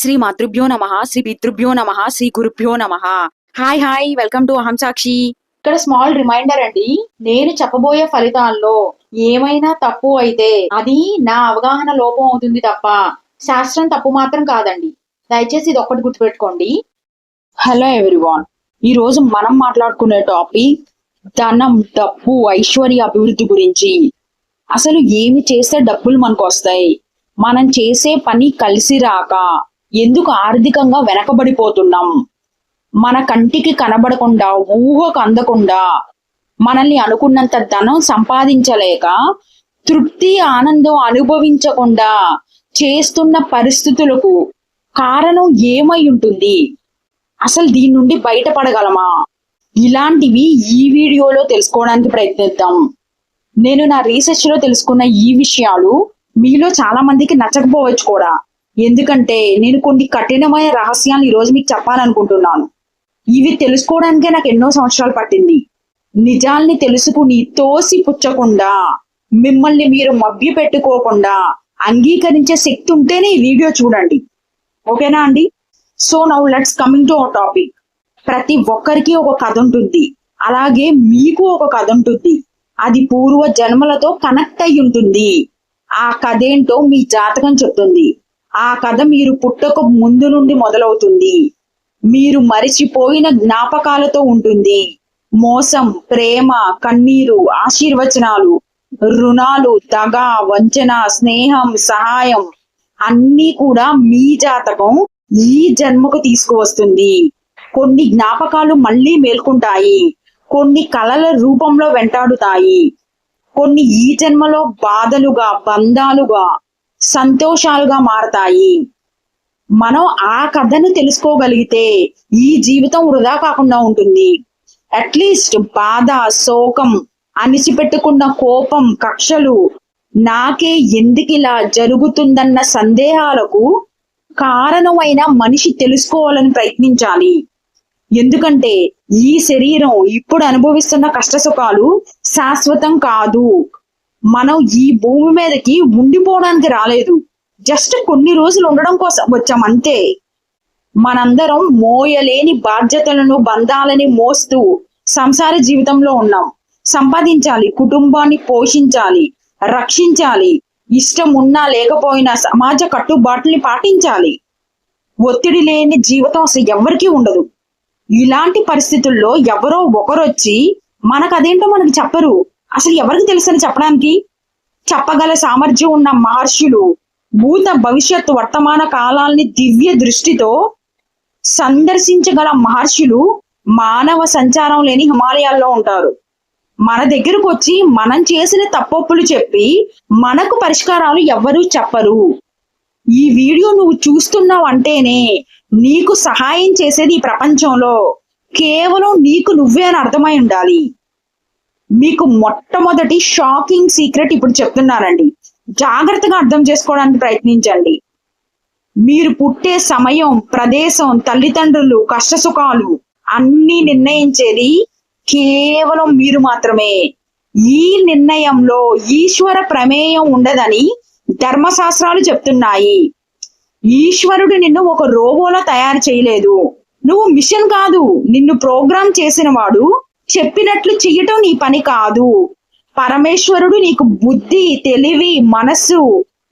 శ్రీ మాతృభ్యో నమ శ్రీ పితృభ్యో నమ శ్రీ గురుభ్యో నమ. హాయ్ హాయ్ వెల్కమ్ టు అహం సాక్షి ఇక్కడ స్మాల్ రిమైండర్ అండి నేను చెప్పబోయే ఫలితాల్లో ఏమైనా తప్పు అయితే అది నా అవగాహన లోపం అవుతుంది తప్ప శాస్త్రం తప్పు మాత్రం కాదండి. దయచేసి ఇది ఒక్కటి గుర్తుపెట్టుకోండి. హలో ఎవ్రీవాన్ ఈ రోజు మనం మాట్లాడుకునే టాపిక్ ధనం డబ్బు ఐశ్వర్య అభివృద్ధి గురించి. అసలు ఏమి చేస్తే డబ్బులు మనకు వస్తాయి మనం చేసే పని కలిసి రాక ఎందుకు ఆర్థికంగా వెనకబడిపోతున్నాం? మన కంటికి కనబడకుండా ఊహకు అందకుండా మనల్ని అనుకున్నంత ధనం సంపాదించలేక తృప్తి ఆనందం అనుభవించకుండా చేస్తున్న పరిస్థితులకు కారణం ఏమై ఉంటుంది? అసలు దీని నుండి బయటపడగలమా? ఇలాంటివి ఈ వీడియోలో తెలుసుకోవడానికి ప్రయత్నిద్దాం. నేను నా రీసెర్చ్లో తెలుసుకున్న ఈ విషయాలు మీలో చాలా మందికి నచ్చకపోవచ్చు కూడా. ఎందుకంటే నేను కొన్ని కఠినమైన రహస్యాలు ఈరోజు మీకు చెప్పాలనుకుంటున్నాను. ఇవి తెలుసుకోవడానికే నాకు ఎన్నో సంవత్సరాలు పట్టింది. నిజాల్ని తెలుసుకుని తోసి పుచ్చకుండా మిమ్మల్ని మీరు మభ్య పెట్టుకోకుండా అంగీకరించే శక్తి ఉంటేనే ఈ వీడియో చూడండి. ఓకేనా అండి? So now let's coming to our topic. ప్రతి ఒక్కరికి ఒక కథ ఉంటుంది. అలాగే మీకు ఒక కథ ఉంటుంది. అది పూర్వ జన్మలతో కనెక్ట్ అయి ఉంటుంది. ఆ కథ ఏంటో మీ జాతకం చెప్తుంది. ఆ కథ మీరు పుట్టక ముందు నుండి మొదలవుతుంది. మీరు మరిచిపోయిన జ్ఞాపకాలతో ఉంటుంది. మోసం ప్రేమ కన్నీరు ఆశీర్వచనాలు రుణాలు దగ వంచన స్నేహం సహాయం అన్నీ కూడా మీ జాతకం ఈ జన్మకు తీసుకువస్తుంది. కొన్ని జ్ఞాపకాలు మళ్ళీ మేల్కొంటాయి. కొన్ని కళల రూపంలో వెంటాడుతాయి. కొన్ని ఈ జన్మలో బాధలుగా బంధాలుగా సంతోషాలుగా మారతాయి. మనం ఆ కథను తెలుసుకోగలిగితే ఈ జీవితం వృధా కాకుండా ఉంటుంది. అట్లీస్ట్ బాధ శోకం అణిచిపెట్టుకున్న కోపం కక్షలు నాకే ఎందుకిలా జరుగుతుందన్న సందేహాలకు కారణమైన మనిషి తెలుసుకోవాలని ప్రయత్నించాలి. ఎందుకంటే ఈ శరీరం ఇప్పుడు అనుభవిస్తున్న కష్ట సుఖాలు శాశ్వతం కాదు. మనం ఈ భూమి మీదకి ఉండిపోవడానికి రాలేదు. జస్ట్ కొన్ని రోజులు ఉండడం కోసం వచ్చాం అంతే. మనందరం మోయలేని బాధ్యతలను బంధాలని మోస్తూ సంసార జీవితంలో ఉన్నాం. సంపాదించాలి కుటుంబాన్ని పోషించాలి రక్షించాలి. ఇష్టం ఉన్నా లేకపోయినా సమాజ కట్టుబాట్లని పాటించాలి. ఒత్తిడి లేని జీవితం అసలు ఎవరికీ ఉండదు. ఇలాంటి పరిస్థితుల్లో ఎవరో ఒకరొచ్చి మనకు అదేంటో మనకి చెప్పరు. అసలు ఎవరికి తెలుసని చెప్పడానికి? చెప్పగల సామర్థ్యం ఉన్న మహర్షులు భూత భవిష్యత్ వర్తమాన కాలాల్ని దివ్య దృష్టితో సందర్శించగల మహర్షులు మానవ సంచారం లేని హిమాలయాల్లో ఉంటారు. మన దగ్గరకు వచ్చి మనం చేసిన తప్పొప్పులు చెప్పి మనకు పరిష్కారాలు ఎవ్వరూ చెప్పరు. ఈ వీడియో నువ్వు చూస్తున్నావు అంటేనే నీకు సహాయం చేసేది ఈ ప్రపంచంలో. కేవలం నీకు నువ్వే అని అర్థమై ఉండాలి. మీకు మొట్టమొదటి షాకింగ్ సీక్రెట్ ఇప్పుడు చెప్తున్నానండి జాగ్రత్తగా అర్థం చేసుకోవడానికి ప్రయత్నించండి. మీరు పుట్టే సమయం ప్రదేశం తల్లిదండ్రులు కష్టసుఖాలు అన్ని నిర్ణయించేది కేవలం మీరు మాత్రమే. ఈ నిర్ణయంలో ఈశ్వర ప్రమేయం ఉండదని ధర్మశాస్త్రాలు చెప్తున్నాయి. ఈశ్వరుడు నిన్ను ఒక రోబోలా తయారు చేయలేదు. నువ్వు మిషన్ కాదు నిన్ను ప్రోగ్రామ్ చేసిన వాడు చెప్పినట్లు చెయ్యటం నీ పని కాదు. పరమేశ్వరుడు నీకు బుద్ధి తెలివి మనస్సు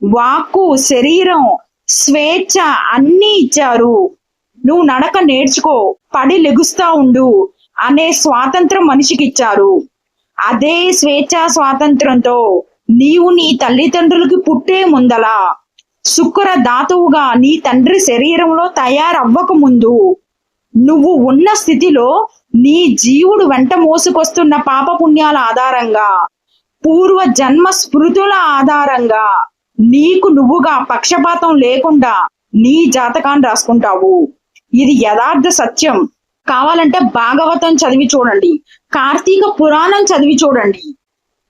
వాక్కు శరీరం స్వేచ్ఛ అన్నీ ఇచ్చారు. నువ్వు నడక నేర్చుకో పడి లెగుస్తా ఉండు అనే స్వాతంత్రం మనిషికి ఇచ్చారు అదే స్వేచ్ఛ స్వాతంత్రంతో నీవు నీ తల్లిదండ్రులకి పుట్టే ముందలా శుక్ర ధాతువుగా నీ తండ్రి శరీరంలో తయారవ్వక ముందు నువ్వు ఉన్న స్థితిలో నీ జీవుడు వెంట మోసుకొస్తున్న పాప పుణ్యాల ఆధారంగా పూర్వ జన్మ స్మృతుల ఆధారంగా నీకు నువ్వుగా పక్షపాతం లేకుండా నీ జాతకాన్ని రాసుకుంటావు. ఇది యథార్థ సత్యం. కావాలంటే భాగవతం చదివి చూడండి. కార్తీక పురాణం చదివి చూడండి.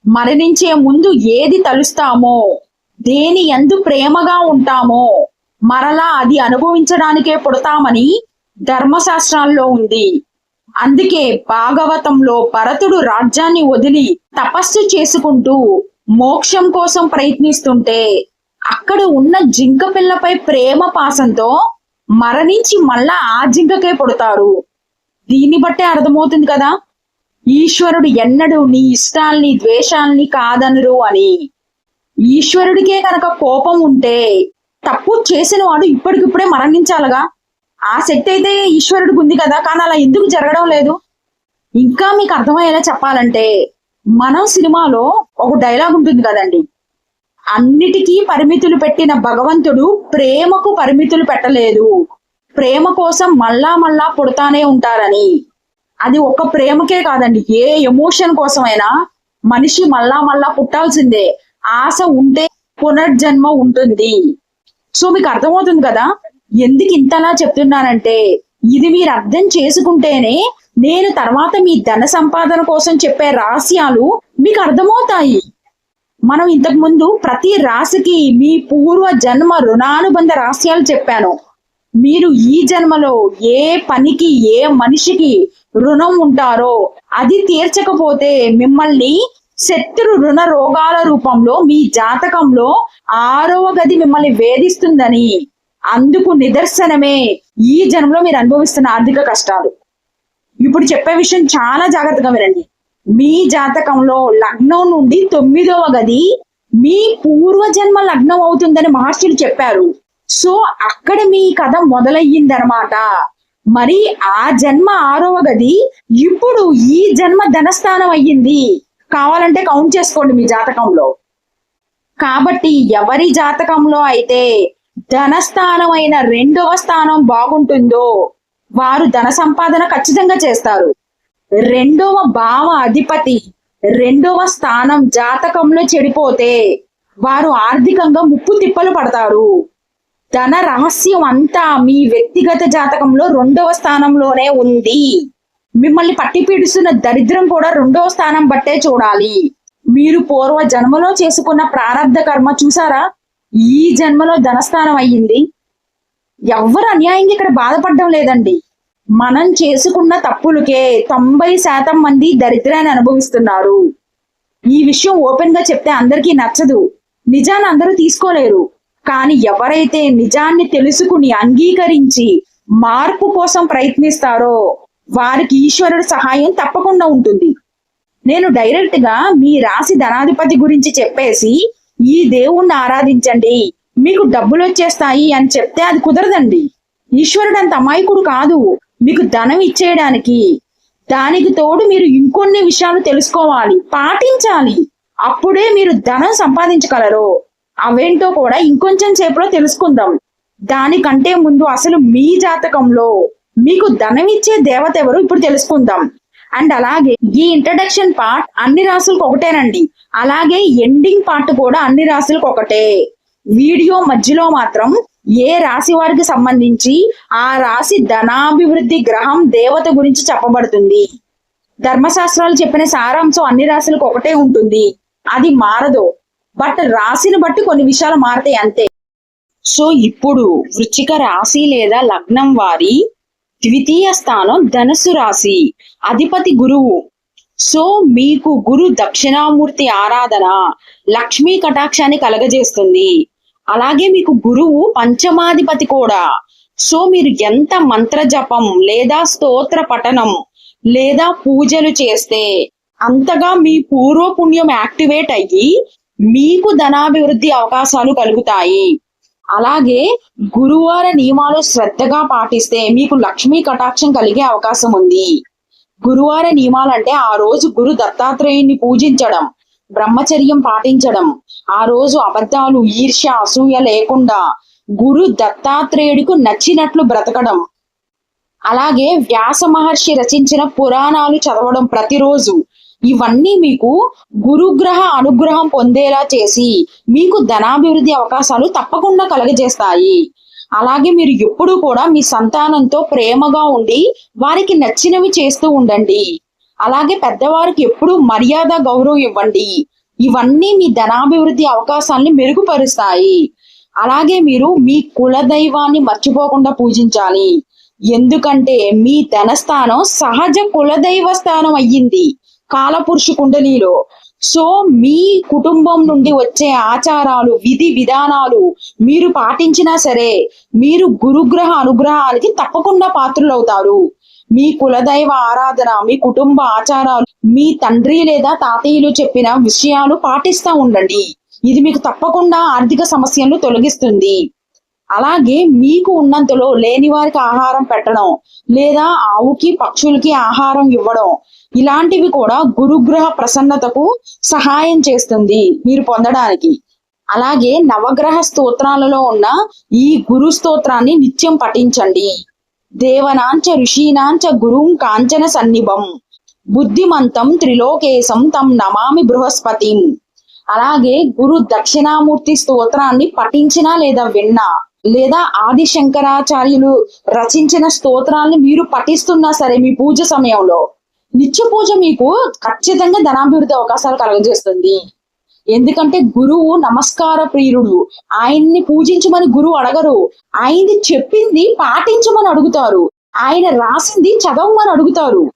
మరణించే ముందు ఏది తలుస్తామో దేని ఎందు ప్రేమగా ఉంటామో మరలా అది అనుభవించడానికే పుడతామని ధర్మశాస్త్రాల్లో ఉంది. అందుకే భాగవతంలో భరతుడు రాజ్యాన్ని వదిలి తపస్సు చేసుకుంటూ మోక్షం కోసం ప్రయత్నిస్తుంటే అక్కడ ఉన్న జింక పిల్లపై ప్రేమ పాసంతో మరణించి మళ్ళా ఆ జింకకే పుడతారు. దీన్ని బట్టే అర్థమవుతుంది కదా? ఈశ్వరుడు ఎన్నడూ నీ ఇష్టాల్ని ద్వేషాల్ని కాదనరు అని. ఈశ్వరుడికే కనుక కోపం ఉంటే తప్పు చేసిన వాడు ఇప్పటికిప్పుడే మరణించాలగా? ఆ శక్తి అయితే ఈశ్వరుడికి ఉంది కదా కానీ అలా ఎందుకు జరగడం లేదు? ఇంకా మీకు అర్థమయ్యేలా చెప్పాలంటే మనం సినిమాలో ఒక డైలాగ్ ఉంటుంది కదండి. అన్నిటికీ పరిమితులు పెట్టిన భగవంతుడు ప్రేమకు పరిమితులు పెట్టలేదు. ప్రేమ కోసం మళ్ళా మళ్ళా పుడతానే ఉంటారని. అది ఒక ప్రేమకే కాదండి ఏ ఎమోషన్ కోసమైనా మనిషి మళ్ళా మళ్ళా పుట్టాల్సిందే. ఆశ ఉంటే పునర్జన్మ ఉంటుంది. సో మీకు అర్థమవుతుంది కదా? ఎందుకు ఇంతలా చెప్తున్నానంటే ఇది మీరు అర్థం చేసుకుంటేనే నేను తర్వాత మీ ధన సంపాదన కోసం చెప్పే రహస్యాలు మీకు అర్థమవుతాయి. మనం ఇంతకు ముందు ప్రతి రాశికి మీ పూర్వ జన్మ రుణానుబంధ రహస్యాలు చెప్పాను. మీరు ఈ జన్మలో ఏ పనికి ఏ మనిషికి రుణం ఉంటారో అది తీర్చకపోతే మిమ్మల్ని శత్రు రుణ రోగాల రూపంలో మీ జాతకంలో ఆరవ గది మిమ్మల్ని వేధిస్తుందని అందుకు నిదర్శనమే ఈ జన్మలో మీరు అనుభవిస్తున్న ఆర్థిక కష్టాలు. ఇప్పుడు చెప్పే విషయం చాలా జాగ్రత్తగా వినండి. మీ జాతకంలో లగ్నం నుండి తొమ్మిదవ గది మీ పూర్వజన్మ లగ్నం అవుతుందని మహర్షులు చెప్పారు. సో అక్కడ మీ కథ మొదలయ్యిందనమాట మరి ఆ జన్మ ఆరవ గది ఇప్పుడు ఈ జన్మ ధనస్థానం అయ్యింది. కావాలంటే కౌంట్ చేసుకోండి మీ జాతకంలో. కాబట్టి ఎవరి జాతకంలో అయితే ధనస్థానం అయిన రెండవ స్థానం బాగుంటుందో వారు ధన సంపాదన ఖచ్చితంగా చేస్తారు. రెండవ భావ అధిపతి రెండవ స్థానం జాతకంలో చెడిపోతే వారు ఆర్థికంగా ముప్పు తిప్పలు పడతారు. ధన రహస్యం అంతా మీ వ్యక్తిగత జాతకంలో రెండవ స్థానంలోనే ఉంది. మిమ్మల్ని పట్టి పీడిస్తున్న దరిద్రం కూడా రెండవ స్థానం బట్టే చూడాలి. మీరు పూర్వ జన్మలో చేసుకున్న ప్రారంధ కర్మ చూసారా? ఈ జన్మలో ధనస్థానం అయ్యింది. ఎవ్వరు అన్యాయంగా ఇక్కడ బాధపడడం లేదండి. మనం చేసుకున్న తప్పులకే తొంభై శాతం మంది దరిద్రాన్ని అనుభవిస్తున్నారు. ఈ విషయం ఓపెన్గా చెప్తే అందరికీ నచ్చదు. నిజాన్ని అందరూ తీసుకోలేరు. కానీ ఎవరైతే నిజాన్ని తెలుసుకుని అంగీకరించి మార్పు కోసం ప్రయత్నిస్తారో వారికి ఈశ్వరుడు సహాయం తప్పకుండా ఉంటుంది. నేను డైరెక్ట్గా మీ రాశి ధనాధిపతి గురించి చెప్పేసి ఈ దేవుణ్ణి ఆరాధించండి. మీకు డబ్బులు వచ్చేస్తాయి అని చెప్తే అది కుదరదండి. ఈశ్వరుడు అంత అమాయకుడు కాదు. మీకు ధనం ఇచ్చేయడానికి. దానికి తోడు మీరు ఇంకొన్ని విషయాలు తెలుసుకోవాలి. పాటించాలి. అప్పుడే మీరు ధనం సంపాదించగలరు. అవేంటో కూడా ఇంకొంచెం సేపులో తెలుసుకుందాం. దానికంటే ముందు అసలు మీ జాతకంలో మీకు ధనం ఇచ్చే దేవత ఎవరు ఇప్పుడు తెలుసుకుందాం. అండ్ అలాగే ఈ ఇంట్రడక్షన్ పార్ట్ అన్ని రాసులకు ఒకటేనండి. అలాగే ఎండింగ్ పార్ట్ కూడా అన్ని రాసులకు ఒకటే. వీడియో మధ్యలో మాత్రం ఏ రాశి వారికి సంబంధించి ఆ రాశి ధనాభివృద్ధి గ్రహం దేవత గురించి చెప్పబడుతుంది. ధర్మశాస్త్రాలు చెప్పిన సారాంశం అన్ని రాశులకు ఒకటే ఉంటుంది. అది మారదు. బట్ రాశిని బట్టి కొన్ని విషయాలు మారతాయి అంతే. సో ఇప్పుడు వృచ్చిక రాశి లేదా లగ్నం వారి ద్వితీయ స్థానం ధనుసు రాశి. అధిపతి గురువు. సో మీకు గురు దక్షిణామూర్తి ఆరాధన లక్ష్మీ కటాక్షాన్ని కలగజేస్తుంది. అలాగే మీకు గురువు పంచమాధిపతి కూడా. సో మీరు ఎంత మంత్ర జపం లేదా స్తోత్ర పఠనం లేదా పూజలు చేస్తే అంతగా మీ పూర్వపుణ్యం యాక్టివేట్ అయ్యి మీకు ధనాభివృద్ధి అవకాశాలు కలుగుతాయి. అలాగే గురువార నియమాలు శ్రద్ధగా పాటిస్తే మీకు లక్ష్మీ కటాక్షం కలిగే అవకాశం ఉంది. గురువార నియమాలంటే ఆ రోజు గురు దత్తాత్రేయుని పూజించడం బ్రహ్మచర్యం పాటించడం ఆ రోజు అబద్ధాలు ఈర్ష్య అసూయ లేకుండా గురు దత్తాత్రేయుడికి నచ్చినట్లు బ్రతకడం. అలాగే వ్యాస మహర్షి రచించిన పురాణాలు చదవడం ప్రతిరోజు ఇవన్నీ మీకు గురుగ్రహ అనుగ్రహం పొందేలా చేసి మీకు ధనాభివృద్ధి అవకాశాలు తప్పకుండా కలగజేస్తాయి. అలాగే మీరు ఎప్పుడూ కూడా మీ సంతానంతో ప్రేమగా ఉండి వారికి నచ్చినవి చేస్తూ ఉండండి. అలాగే పెద్దవారికి ఎప్పుడూ మర్యాద గౌరవం ఇవ్వండి. ఇవన్నీ మీ ధనాభివృద్ధి అవకాశాన్ని మెరుగుపరుస్తాయి. అలాగే మీరు మీ కుల దైవాన్ని మర్చిపోకుండా పూజించాలి. ఎందుకంటే మీ ధనస్థానం సహజ కులదైవ స్థానం అయ్యింది. కాలపురుషు కుండలిలో సో మీ కుటుంబం నుండి వచ్చే ఆచారాలు విధి విధానాలు మీరు పాటించినా సరే మీరు గురుగ్రహ అనుగ్రహానికి తప్పకుండా పాత్రులవుతారు. మీ కులదైవ ఆరాధన మీ కుటుంబ ఆచారాలు మీ తండ్రి లేదా తాతయ్యలు చెప్పిన విషయాలు పాటిస్తా ఉండండి. ఇది మీకు తప్పకుండా ఆర్థిక సమస్యలను తొలగిస్తుంది. అలాగే మీకు ఉన్నంతలో లేని వారికి ఆహారం పెట్టడం లేదా ఆవుకి పక్షులకి ఆహారం ఇవ్వడం ఇలాంటివి కూడా గురుగ్రహ ప్రసన్నతకు సహాయం చేస్తుంది మీరు పొందడానికి. అలాగే నవగ్రహ స్తోత్రాలలో ఉన్న ఈ గురు స్తోత్రాన్ని నిత్యం పఠించండి. దేవనాంచ ఋషీనాంచ గురుం కాంచన సన్నిభం. బుద్ధిమంతం త్రిలోకేశం తం నమామి బృహస్పతిం. అలాగే గురు దక్షిణామూర్తి స్తోత్రాన్ని పఠించినా లేదా విన్నా లేదా ఆది శంకరాచార్యులు రచించిన స్తోత్రాలను మీరు పఠిస్తున్నా సరే మీ పూజ సమయంలో. నిత్య పూజ మీకు ఖచ్చితంగా ధనాభివృద్ధి అవకాశాలు కలుగజేస్తుంది. ఎందుకంటే గురువు నమస్కార ప్రియుడు. ఆయన్ని పూజించమని గురువు అడగరు. ఆయన్ని చెప్పింది పాటించమని అడుగుతారు. ఆయన రాసింది చదవమని అడుగుతారు.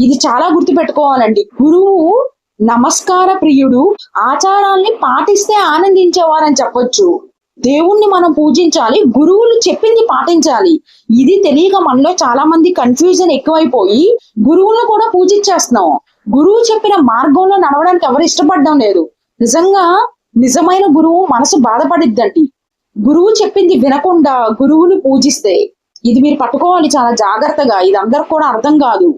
ఇది చాలా గుర్తు పెట్టుకోవాలండి గురువు నమస్కార ప్రియుడు. ఆచారాల్ని పాటిస్తే ఆనందించేవారని చెప్పొచ్చు. దేవుణ్ణి మనం పూజించాలి గురువులు చెప్పింది పాటించాలి. ఇది తెలియక మనలో చాలా మంది కన్ఫ్యూజన్ ఎక్కువైపోయి గురువులను కూడా పూజించేస్తున్నాం. గురువు చెప్పిన మార్గంలో నడవడానికి ఎవరు ఇష్టపడడం లేదు. నిజంగా నిజమైన గురువు మనసు బాధపడిద్దండి. గురువు చెప్పింది వినకుండా గురువుని పూజిస్తే ఇది మీరు పట్టుకోవాలి చాలా జాగ్రత్తగా. ఇది అందరికి కూడా అర్థం కాదు.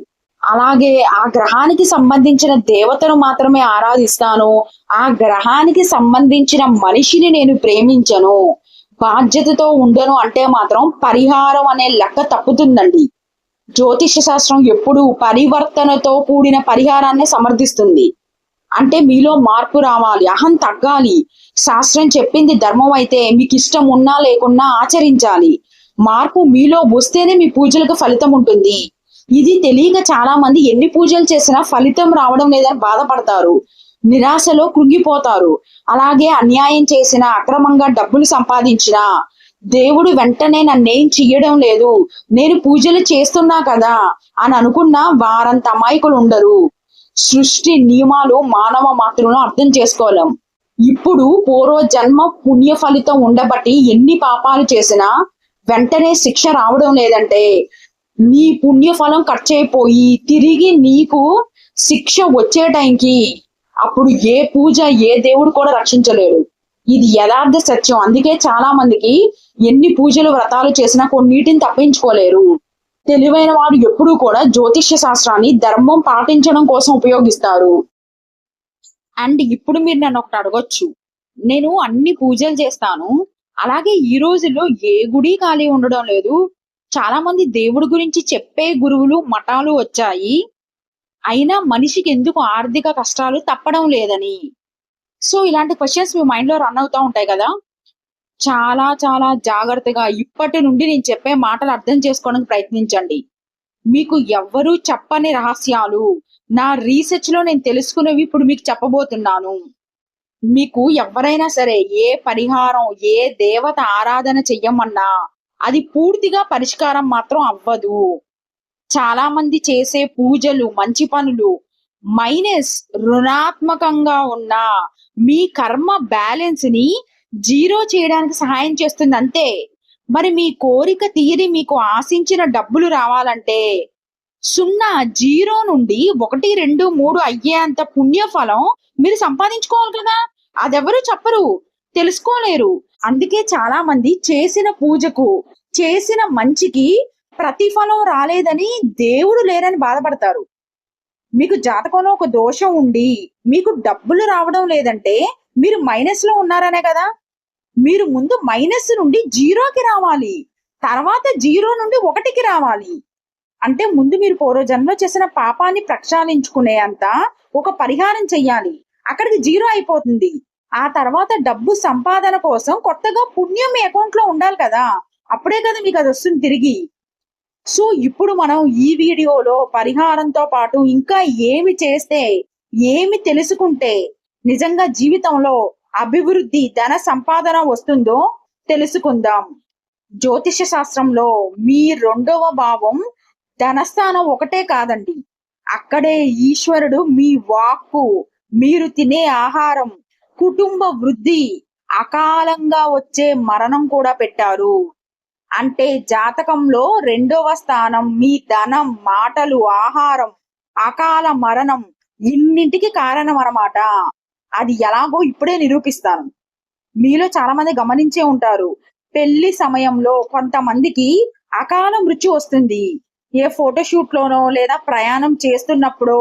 అలాగే ఆ గ్రహానికి సంబంధించిన దేవతను మాత్రమే ఆరాధిస్తాను. ఆ గ్రహానికి సంబంధించిన మనిషిని నేను ప్రేమించను. బాధ్యతతో ఉండను అంటే మాత్రం పరిహారం అనే లెక్క తప్పుతుందండి. జ్యోతిష శాస్త్రం ఎప్పుడు పరివర్తనతో కూడిన పరిహారాన్ని సమర్థిస్తుంది. అంటే మీలో మార్పు రావాలి అహం తగ్గాలి. శాస్త్రం చెప్పింది ధర్మం అయితే మీకు ఇష్టం ఉన్నా లేకున్నా ఆచరించాలి. మార్పు మీలో వస్తేనే మీ పూజలకు ఫలితం ఉంటుంది. ఇది తెలియక చాలా మంది ఎన్ని పూజలు చేసినా ఫలితం రావడం లేదని బాధపడతారు. నిరాశలో కృంగిపోతారు. అలాగే అన్యాయం చేసిన అక్రమంగా డబ్బులు సంపాదించిన దేవుడు వెంటనే నన్నేం చెయ్యడం లేదు. నేను పూజలు చేస్తున్నా కదా అని అనుకున్న వారంత అమాయకులు ఉండరు సృష్టి నియమాలు మానవ మాత్రులను అర్థం చేసుకోలేం. ఇప్పుడు పూర్వ జన్మ పుణ్య ఫలితం ఉండబట్టి ఎన్ని పాపాలు చేసినా వెంటనే శిక్ష రావడం లేదంటే నీ పుణ్యఫలం ఖర్చు అయిపోయి తిరిగి నీకు శిక్ష వచ్చే టైంకి అప్పుడు ఏ పూజ ఏ దేవుడు కూడా రక్షించలేడు. ఇది యథార్థ సత్యం. అందుకే చాలా మందికి ఎన్ని పూజలు వ్రతాలు చేసినా కొన్నిటిని తప్పించుకోలేరు. తెలివైన వారు ఎప్పుడూ కూడా జ్యోతిష్య శాస్త్రాన్ని ధర్మం పాటించడం కోసం ఉపయోగిస్తారు. అండ్ ఇప్పుడు మీరు నన్ను ఒకటి అడగొచ్చు. నేను అన్ని పూజలు చేస్తాను. అలాగే ఈ రోజుల్లో ఏ గుడి ఖాళీ ఉండడం లేదు. చాలా మంది దేవుడి గురించి చెప్పే గురువులు మఠాలు వచ్చాయి. అయినా మనిషికి ఎందుకు ఆర్థిక కష్టాలు తప్పడం లేదని? సో ఇలాంటి క్వశ్చన్స్ మీ మైండ్లో రన్ అవుతా ఉంటాయి కదా. చాలా చాలా జాగ్రత్తగా ఇప్పటి నుండి నేను చెప్పే మాటలు అర్థం చేసుకోవడానికి ప్రయత్నించండి. మీకు ఎవ్వరూ చెప్పని రహస్యాలు నా రీసెర్చ్లో నేను తెలుసుకునేవి ఇప్పుడు మీకు చెప్పబోతున్నాను. మీకు ఎవరైనా సరే ఏ పరిహారం ఏ దేవత ఆరాధన చెయ్యమన్నా అది పూర్తిగా పరిష్కారం మాత్రం అవ్వదు. చాలా మంది చేసే పూజలు మంచి పనులు మైనస్ రుణాత్మకంగా ఉన్న మీ కర్మ బ్యాలెన్స్ని జీరో చేయడానికి సహాయం చేస్తుంది అంతే. మరి మీ కోరిక తీరి మీకు ఆశించిన డబ్బులు రావాలంటే సున్నా జీరో నుండి ఒకటి రెండు మూడు అయ్యేంత పుణ్యఫలం మీరు సంపాదించుకోవాలి కదా. అదెవరు చెప్పరు తెలుసుకోలేరు. అందుకే చాలా మంది చేసిన పూజకు చేసిన మంచికి ప్రతిఫలం రాలేదని దేవుడు లేరని బాధపడతారు. మీకు జాతకంలో ఒక దోషం ఉండి మీకు డబ్బులు రావడం లేదంటే మీరు మైనస్లో ఉన్నారనే కదా? మీరు ముందు మైనస్ నుండి జీరోకి రావాలి. తర్వాత జీరో నుండి ఒకటికి రావాలి. అంటే ముందు మీరు పూర్వజన్మలో చేసిన పాపాన్ని ప్రక్షాళించుకునే అంత ఒక పరిహారం చెయ్యాలి. అక్కడికి జీరో అయిపోతుంది. ఆ తర్వాత డబ్బు సంపాదన కోసం కొత్తగా పుణ్యం మీ అకౌంట్లో ఉండాలి కదా. అప్పుడే కదా మీకు అది వస్తుంది తిరిగి. సో ఇప్పుడు మనం ఈ వీడియోలో పరిహారంతో పాటు ఇంకా ఏమి చేస్తే ఏమి తెలుసుకుంటే నిజంగా జీవితంలో అభివృద్ధి ధన సంపాదన వస్తుందో తెలుసుకుందాం. జ్యోతిష శాస్త్రంలో మీ రెండవ భావం ధనస్థానం ఒకటే కాదండి. అక్కడే ఈశ్వరుడు మీ వాక్కు మీరు తినే ఆహారం కుటుంబ వృద్ధి అకాలంగా వచ్చే మరణం కూడా పెట్టారు. అంటే జాతకంలో రెండవ స్థానం మీ ధనం మాటలు ఆహారం అకాల మరణం ఇన్నింటికి కారణం అన్నమాట. అది ఎలాగో ఇప్పుడే నిరూపిస్తాను. మీలో చాలా మంది గమనించే ఉంటారు. పెళ్ళి సమయంలో కొంతమందికి అకాల మృత్యు వస్తుంది. ఏ ఫోటోషూట్ లోనో లేదా ప్రయాణం చేస్తున్నప్పుడో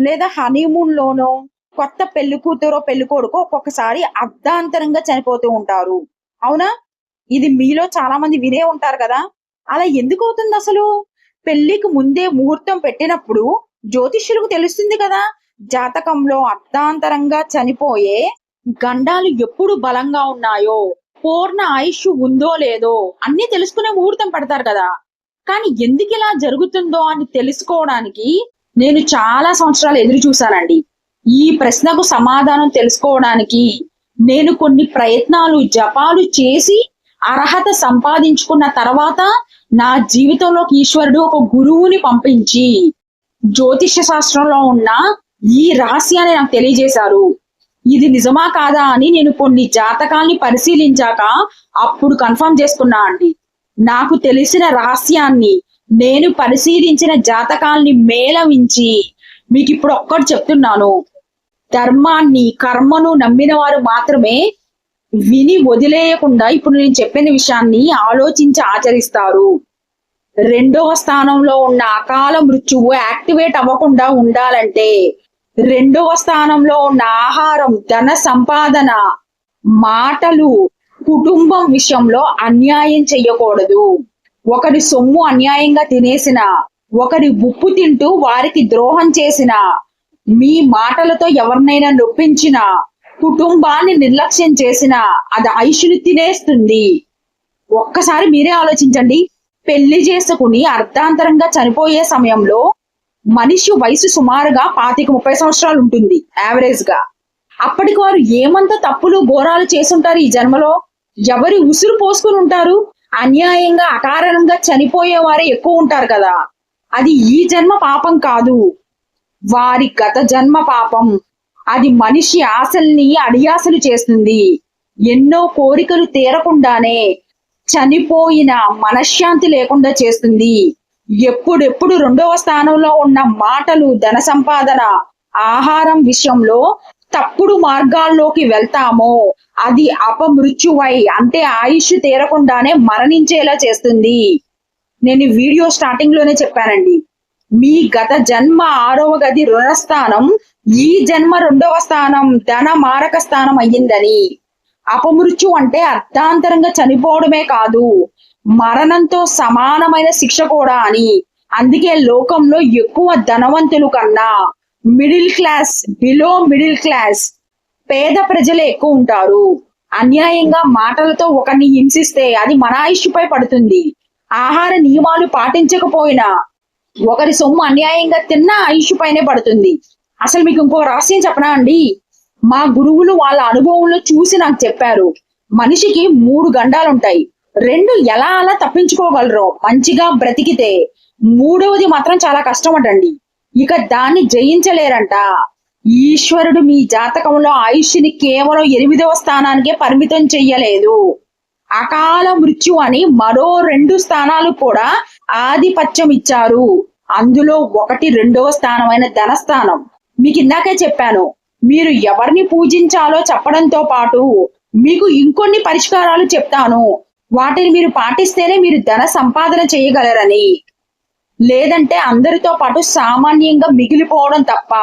లేదా హనీమూన్ లోనో కొత్త పెళ్ళి కూతురో పెళ్ళి కొడుకో ఒక్కొక్కసారి అర్ధాంతరంగా చనిపోతూ ఉంటారు. అవునా? ఇది మీలో చాలా మంది వినే ఉంటారు కదా. అలా ఎందుకు అవుతుంది అసలు? పెళ్ళికి ముందే ముహూర్తం పెట్టినప్పుడు జ్యోతిష్యులకు తెలుస్తుంది కదా. జాతకంలో అర్ధాంతరంగా చనిపోయే గండాలు ఎప్పుడు బలంగా ఉన్నాయో పూర్ణ ఆయుష్ ఉందో లేదో అన్ని తెలుసుకునే ముహూర్తం పెడతారు కదా. కానీ ఎందుకు ఇలా జరుగుతుందో అని తెలుసుకోవడానికి నేను చాలా సంవత్సరాలు ఎదురు చూశానండి. ఈ ప్రశ్నకు సమాధానం తెలుసుకోవడానికి నేను కొన్ని ప్రయత్నాలు జపాలు చేసి అర్హత సంపాదించుకున్న తర్వాత నా జీవితంలోకి ఈశ్వరుడు ఒక గురువుని పంపించి జ్యోతిష్య శాస్త్రంలో ఉన్న ఈ రహస్యాన్ని నాకు తెలియజేశారు. ఇది నిజమా కాదా అని నేను కొన్ని జాతకాల్ని పరిశీలించాక అప్పుడు కన్ఫర్మ్ చేసుకున్నా అండి. నాకు తెలిసిన రహస్యాన్ని నేను పరిశీలించిన జాతకాల్ని మేళవించి మీకు ఇప్పుడు ఒక్కటి చెప్తున్నాను. ధర్మాన్ని కర్మను నమ్మిన వారు మాత్రమే విని వదిలేయకుండా ఇప్పుడు నేను చెప్పిన విషయాన్ని ఆలోచించి ఆచరిస్తారు. రెండవ స్థానంలో ఉన్న అకాల మృత్యువు యాక్టివేట్ అవ్వకుండా ఉండాలంటే రెండవ స్థానంలో ఉన్న ఆహారం ధన సంపాదన మాటలు కుటుంబం విషయంలో అన్యాయం చెయ్యకూడదు ఒకరి సొమ్ము అన్యాయంగా తినేసిన ఒకరి ఉప్పు తింటూ వారికి ద్రోహం చేసిన మీ మాటలతో ఎవరినైనా నొప్పించిన కుటుంబాన్ని నిర్లక్ష్యం చేసిన అది ఐషుని తినేస్తుంది. ఒక్కసారి మీరే ఆలోచించండి. పెళ్ళి చేసుకుని అర్ధాంతరంగా చనిపోయే సమయంలో మనిషి వయసు సుమారుగా పాతిక ముప్పై సంవత్సరాలు ఉంటుంది యావరేజ్గా. అప్పటికి వారు ఏమంత తప్పులు ఘోరాలు చేసుంటారు ఈ జన్మలో? ఎవరి ఉసురు పోసుకుని ఉంటారు? అన్యాయంగా అకారణంగా చనిపోయే వారే ఎక్కువ ఉంటారు కదా. అది ఈ జన్మ పాపం కాదు. వారి గత జన్మ పాపం. అది మనిషి ఆశల్ని అడియాసలు చేస్తుంది. ఎన్నో కోరికలు తీరకుండానే చనిపోయిన మనశ్శాంతి లేకుండా చేస్తుంది. ఎప్పుడెప్పుడు రెండవ స్థానంలో ఉన్న మాటలు ధన సంపాదన ఆహారం విషయంలో తప్పుడు మార్గాల్లోకి వెళ్తామో అది అపమృత్యువై అంటే ఆయుష్ తీరకుండానే మరణించేలా చేస్తుంది. నేను వీడియో స్టార్టింగ్లోనే చెప్పానండి. మీ గత జన్మ ఆరవ గది రుణస్థానం ఈ జన్మ రెండవ స్థానం ధన మారక స్థానం అయ్యిందని. అపమృత్యు అంటే అర్థాంతరంగా చనిపోవడమే కాదు మరణంతో సమానమైన శిక్ష కూడా అని. అందుకే లోకంలో ఎక్కువ ధనవంతులు కన్నా middle class below middle class పేద ప్రజలే ఎక్కువ ఉంటారు. అన్యాయంగా మాటలతో ఒకరిని హింసిస్తే అది మన ఆయుష్పై పడుతుంది. ఆహార నియమాలు పాటించకపోయినా ఒకరి సొమ్ము అన్యాయంగా తిన్నా ఆయుష్ పైనే పడుతుంది. అసలు మీకు ఇంకో రహస్యం చెప్పనా అండి? మా గురువులు వాళ్ళ అనుభవంలో చూసి నాకు చెప్పారు. మనిషికి మూడు గండాలుంటాయి. రెండు ఎలా అలా తప్పించుకోగలరు మంచిగా బ్రతికితే. మూడవది మాత్రం చాలా కష్టమంటండి. ఇక దాన్ని జయించలేరంట. ఈశ్వరుడు మీ జాతకంలో ఆయుష్ని కేవలం ఎనిమిదవ స్థానానికే పరిమితం చెయ్యలేదు. అకాల మృత్యు అని మరో రెండు స్థానాలు కూడా ఆధిపత్యం ఇచ్చారు. అందులో ఒకటి రెండవ స్థానమైన ధనస్థానం. మీకు ఇందాకే చెప్పాను మీరు ఎవరిని పూజించాలో చెప్పడంతో పాటు మీకు ఇంకొన్ని పరిష్కారాలు చెప్తాను. వాటిని మీరు పాటిస్తేనే మీరు ధన సంపాదన చేయగలరని. లేదంటే అందరితో పాటు సామాన్యంగా మిగిలిపోవడం తప్ప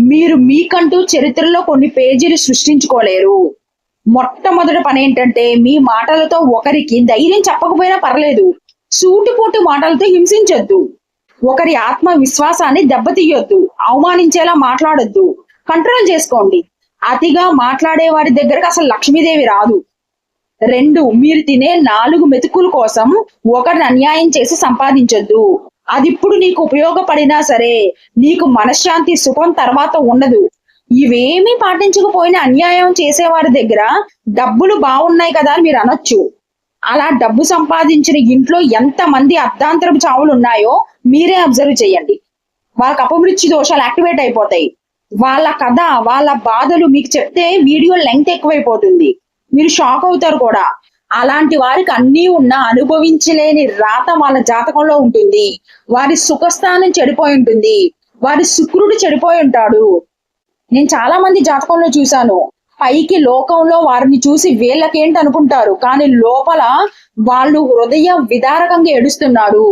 మీరు మీకంటూ చరిత్రలో కొన్ని పేజీలు సృష్టించుకోలేరు. మొట్టమొదటి పని ఏంటంటే మీ మాటలతో ఒకరికి ధైర్యం చెప్పకపోయినా పర్లేదు. సూటిపోటు మాటలతో హింసించొద్దు. ఒకరి ఆత్మ విశ్వాసాన్ని దెబ్బతీయొద్దు. అవమానించేలా మాట్లాడొద్దు. కంట్రోల్ చేసుకోండి. అతిగా మాట్లాడే వారి దగ్గరకు అసలు లక్ష్మీదేవి రాదు. రెండు మీరు తినే నాలుగు మెతుకుల కోసం ఒకరిని అన్యాయం చేసి సంపాదించొద్దు. అది ఇప్పుడు నీకు ఉపయోగపడినా సరే నీకు మనశ్శాంతి సుఖం తర్వాత ఉండదు. ఇవేమీ పాటించకపోయినా అన్యాయం చేసేవారి దగ్గర డబ్బులు బాగున్నాయి కదా అని మీరు అనొచ్చు. అలా డబ్బు సంపాదించిన ఇంట్లో ఎంత మంది అర్ధాంతరపు చావులు ఉన్నాయో మీరే అబ్జర్వ్ చేయండి. వాళ్ళకి అపమృత్యు దోషాలు యాక్టివేట్ అయిపోతాయి. వాళ్ళ కథ వాళ్ళ బాధలు మీకు చెప్తే వీడియో లెంగ్త్ ఎక్కువైపోతుంది. మీరు షాక్ అవుతారు కూడా. అలాంటి వారికి అన్నీ ఉన్న అనుభవించలేని రాత వాళ్ళ జాతకంలో ఉంటుంది. వారి సుఖస్థానం చెడిపోయి ఉంటుంది. వారి శుక్రుడు చెడిపోయి ఉంటాడు. నేను చాలా మంది జాతకంలో చూశాను. పైకి లోకంలో వారిని చూసి వీళ్ళకేంటి అనుకుంటారు? కానీ లోపల వాళ్ళు హృదయ విదారకంగా ఏడుస్తున్నారు.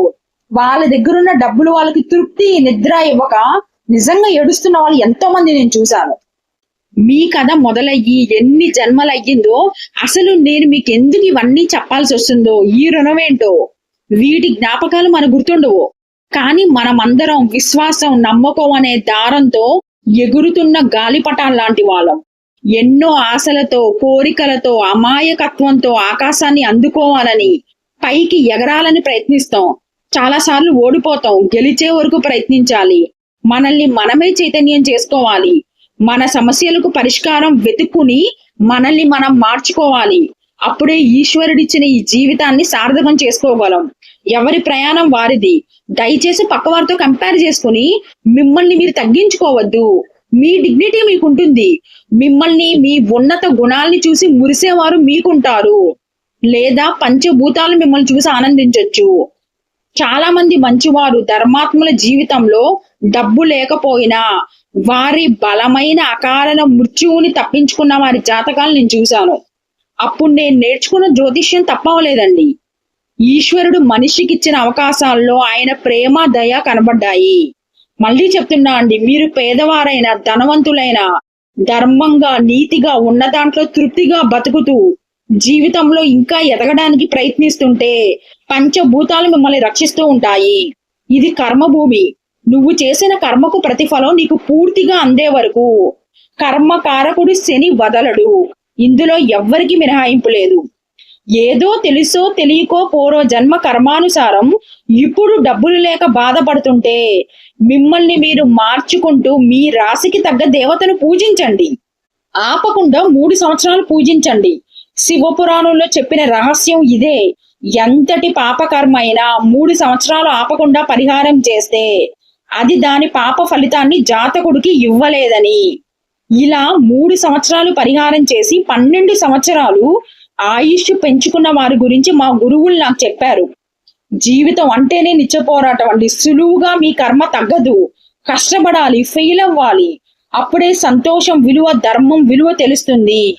వాళ్ళ దగ్గరున్న డబ్బులు వాళ్ళకి తృప్తి నిద్ర ఇవ్వక నిజంగా ఏడుస్తున్న వాళ్ళు ఎంతో మంది నేను చూశాను. మీ కథ మొదలయ్యి ఎన్ని జన్మలు అయ్యిందో అసలు నేను మీకు ఎందుకు ఇవన్నీ చెప్పాల్సి వస్తుందో? ఈ రుణం ఏంటో వీటి జ్ఞాపకాలు మన గుర్తుండవు. కానీ మనమందరం విశ్వాసం నమ్మకం అనే దారంతో ఎగురుతున్న గాలిపటాలు లాంటి వాళ్ళం. ఎన్నో ఆశలతో కోరికలతో అమాయకత్వంతో ఆకాశాన్ని అందుకోవాలని పైకి ఎగరాలని ప్రయత్నిస్తాం. చాలాసార్లు ఓడిపోతాం. గెలిచే వరకు ప్రయత్నించాలి. మనల్ని మనమే చైతన్యం చేసుకోవాలి. మన సమస్యలకు పరిష్కారం వెతుక్కుని మనల్ని మనం మార్చుకోవాలి. అప్పుడే ఈశ్వరుడిచ్చిన ఈ జీవితాన్ని సార్థకం చేసుకోగలం. ఎవరి ప్రయాణం వారిది. దయచేసి పక్కవారితో కంపేర్ చేసుకుని మిమ్మల్ని మీరు తగ్గించుకోవద్దు. మీ డిగ్నిటీ మీకుంటుంది. మిమ్మల్ని మీ ఉన్నత గుణాల్ని చూసి మురిసేవారు మీకుంటారు. లేదా పంచభూతాలు మిమ్మల్ని చూసి ఆనందించవచ్చు చాలా మంది మంచివారు ధర్మాత్ముల జీవితంలో డబ్బు లేకపోయినా వారి బలమైన అకారణ మృత్యువుని తప్పించుకున్న వారి జాతకాలు నేను చూశాను. అప్పుడు నేను నేర్చుకున్న జ్యోతిష్యం తప్పవలేదండి. ఈశ్వరుడు మనిషికి ఇచ్చిన అవకాశాల్లో ఆయన ప్రేమ దయ కనబడ్డాయి. మళ్ళీ చెప్తున్నా అండి మీరు పేదవారైన ధనవంతులైన ధర్మంగా నీతిగా ఉన్న దాంట్లో తృప్తిగా బతుకుతూ జీవితంలో ఇంకా ఎదగడానికి ప్రయత్నిస్తుంటే పంచభూతాలు మిమ్మల్ని రక్షిస్తూ ఉంటాయి. ఇది కర్మభూమి. నువ్వు చేసిన కర్మకు ప్రతిఫలం నీకు పూర్తిగా అందే వరకు కర్మకారకుడు శని వదలడు. ఇందులో ఎవ్వరికి మినహాయింపు లేదు. ఏదో తెలుసో తెలియకో పూర్వ జన్మ కర్మానుసారం ఇప్పుడు డబ్బులు లేక బాధపడుతుంటే మిమ్మల్ని మీరు మార్చుకుంటూ మీ రాశికి తగ్గ దేవతను పూజించండి. ఆపకుండా మూడు సంవత్సరాలు పూజించండి. శివపురాణంలో చెప్పిన రహస్యం ఇదే. ఎంతటి పాపకర్మ అయినా మూడు సంవత్సరాలు ఆపకుండా పరిహారం చేస్తే అది దాని పాప ఫలితాన్ని జాతకుడికి ఇవ్వలేదని. ఇలా మూడు సంవత్సరాలు పరిహారం చేసి పన్నెండు సంవత్సరాలు ఆయుష్ పెంచుకున్న వారి గురించి మా గురువులు నాకు చెప్పారు. జీవితం అంటేనే నిత్య పోరాటం అండి. సులువుగా మీ కర్మ తగ్గదు. కష్టపడాలి ఫెయిల్ అవ్వాలి. అప్పుడే సంతోషం విలువ ధర్మం విలువ తెలుస్తుంది.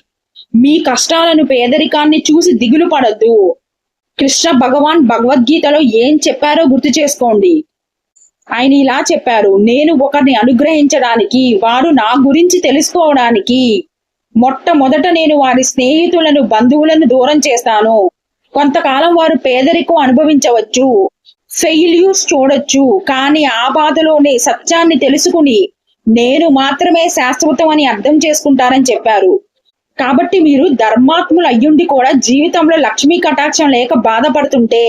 మీ కష్టాలను పేదరికాన్ని చూసి దిగులు పడద్దు. కృష్ణ భగవాన్ భగవద్గీతలో ఏం చెప్పారో గుర్తు చేసుకోండి. ఆయన ఇలా చెప్పారు నేను ఒకరిని అనుగ్రహించడానికి వారు నా గురించి తెలుసుకోవడానికి మొట్టమొదట నేను వారి స్నేహితులను బంధువులను దూరం చేస్తాను. కొంతకాలం వారు పేదరికం అనుభవించవచ్చు ఫెయిల్యూర్స్ చూడొచ్చు కానీ ఆ బాధలోనే సత్యాన్ని తెలుసుకుని నేను మాత్రమే శాశ్వతం అని అర్థం చేసుకుంటారని చెప్పారు. కాబట్టి మీరు ధర్మాత్ములు అయ్యుండి కూడా జీవితంలో లక్ష్మీ కటాక్షం లేక బాధపడుతుంటే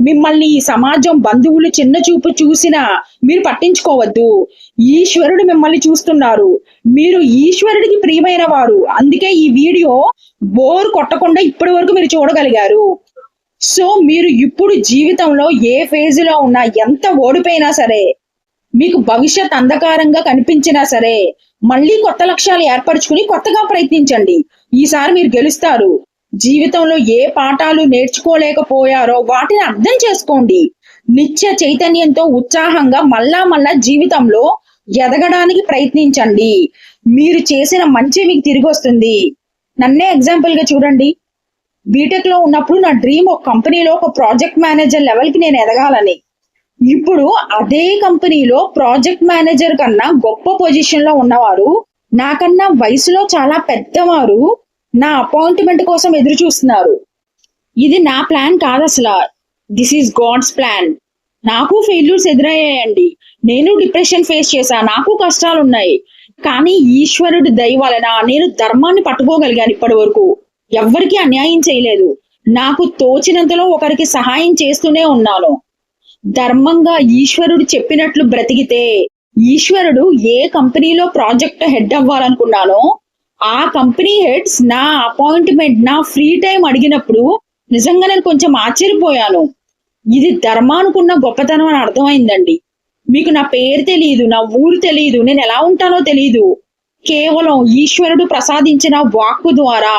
మిమ్మల్ని ఈ సమాజం బంధువులు చిన్న చూపు చూసినా మీరు పట్టించుకోవద్దు. ఈశ్వరుడు మిమ్మల్ని చూస్తున్నారు. మీరు ఈశ్వరుడికి ప్రియమైన వారు. అందుకే ఈ వీడియో బోర్ కొట్టకుండా ఇప్పటి వరకు మీరు చూడగలిగారు. సో మీరు ఇప్పుడు జీవితంలో ఏ ఫేజ్లో ఉన్నా ఎంత ఓడిపోయినా సరే మీకు భవిష్యత్ అంధకారంగా కనిపించినా సరే మళ్ళీ కొత్త లక్ష్యాలు ఏర్పరచుకుని కొత్తగా ప్రయత్నించండి. ఈసారి మీరు గెలుస్తారు. జీవితంలో ఏ పాఠాలు నేర్చుకోలేకపోయారో వాటిని అర్థం చేసుకోండి. నిత్య చైతన్యంతో ఉత్సాహంగా మళ్ళా మళ్ళా జీవితంలో ఎదగడానికి ప్రయత్నించండి. మీరు చేసిన మంచి మీకు తిరిగి వస్తుంది. నన్నే ఎగ్జాంపుల్గా చూడండి. బీటెక్లో ఉన్నప్పుడు నా డ్రీమ్ ఒక కంపెనీలో ఒక ప్రాజెక్ట్ మేనేజర్ లెవెల్కి నేను ఎదగాలని. ఇప్పుడు అదే కంపెనీలో ప్రాజెక్ట్ మేనేజర్ కన్నా గొప్ప పొజిషన్లో ఉన్నవారు నాకన్నా వయసులో చాలా పెద్దవారు నా అపాయింట్మెంట్ కోసం ఎదురు చూస్తున్నారు. ఇది నా ప్లాన్ కాదు అసలు. దిస్ ఈజ్ గాడ్స్ ప్లాన్ నాకు ఫెయిల్యూర్స్ ఎదురయ్యాయండి. నేను డిప్రెషన్ ఫేస్ చేశా. నాకు కష్టాలు ఉన్నాయి కానీ ఈశ్వరుడి దయ వలన నేను ధర్మాన్ని పట్టుకోగలిగాను ఇప్పటి వరకు ఎవ్వరికీ అన్యాయం చేయలేదు. నాకు తోచినంతలో ఒకరికి సహాయం చేస్తూనే ఉన్నాను. ధర్మంగా ఈశ్వరుడు చెప్పినట్లు బ్రతికితే ఈశ్వరుడు ఏ కంపెనీలో ప్రాజెక్ట్ హెడ్ అవ్వాలనుకున్నానో ఆ కంపెనీ హెడ్స్ నా అపాయింట్మెంట్ నా ఫ్రీ టైం అడిగినప్పుడు నిజంగా నేను కొంచెం ఆశ్చర్యపోయాను. ఇది ధర్మానుకున్న గొప్పతనం అని అర్థమైందండి. మీకు నా పేరు తెలియదు నా ఊరు తెలియదు నేను ఎలా ఉంటానో తెలియదు కేవలం ఈశ్వరుడు ప్రసాదించిన వాక్కు ద్వారా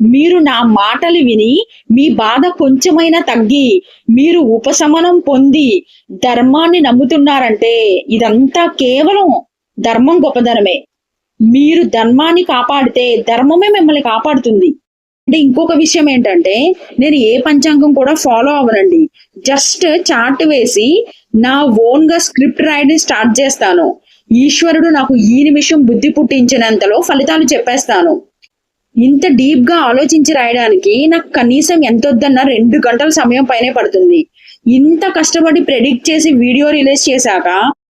మీరు నా మాటలు విని మీ బాధ కొంచెమైనా తగ్గి మీరు ఉపశమనం పొంది ధర్మాన్ని నమ్ముతున్నారంటే ఇదంతా కేవలం ధర్మం గొప్పదనమే మీరు ధర్మాన్ని కాపాడితే ధర్మమే మిమ్మల్ని కాపాడుతుంది. అంటే ఇంకొక విషయం ఏంటంటే నేను ఏ పంచాంగం కూడా ఫాలో అవ్వనండి. జస్ట్ చార్ట్ వేసి నా ఓన్గా స్క్రిప్ట్ రాయడం స్టార్ట్ చేస్తాను. ఈశ్వరుడు నాకు ఈ నిమిషం బుద్ధి పుట్టించినంతలో ఫలితాలు చెప్పేస్తాను. ఇంత డీప్గా ఆలోచించి రాయడానికి నాకు కనీసం ఎంత వద్దన్నా రెండు గంటల సమయం పైనే పడుతుంది. ఇంత కష్టపడి ప్రెడిక్ట్ చేసి వీడియో రిలీజ్ చేశాక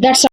that's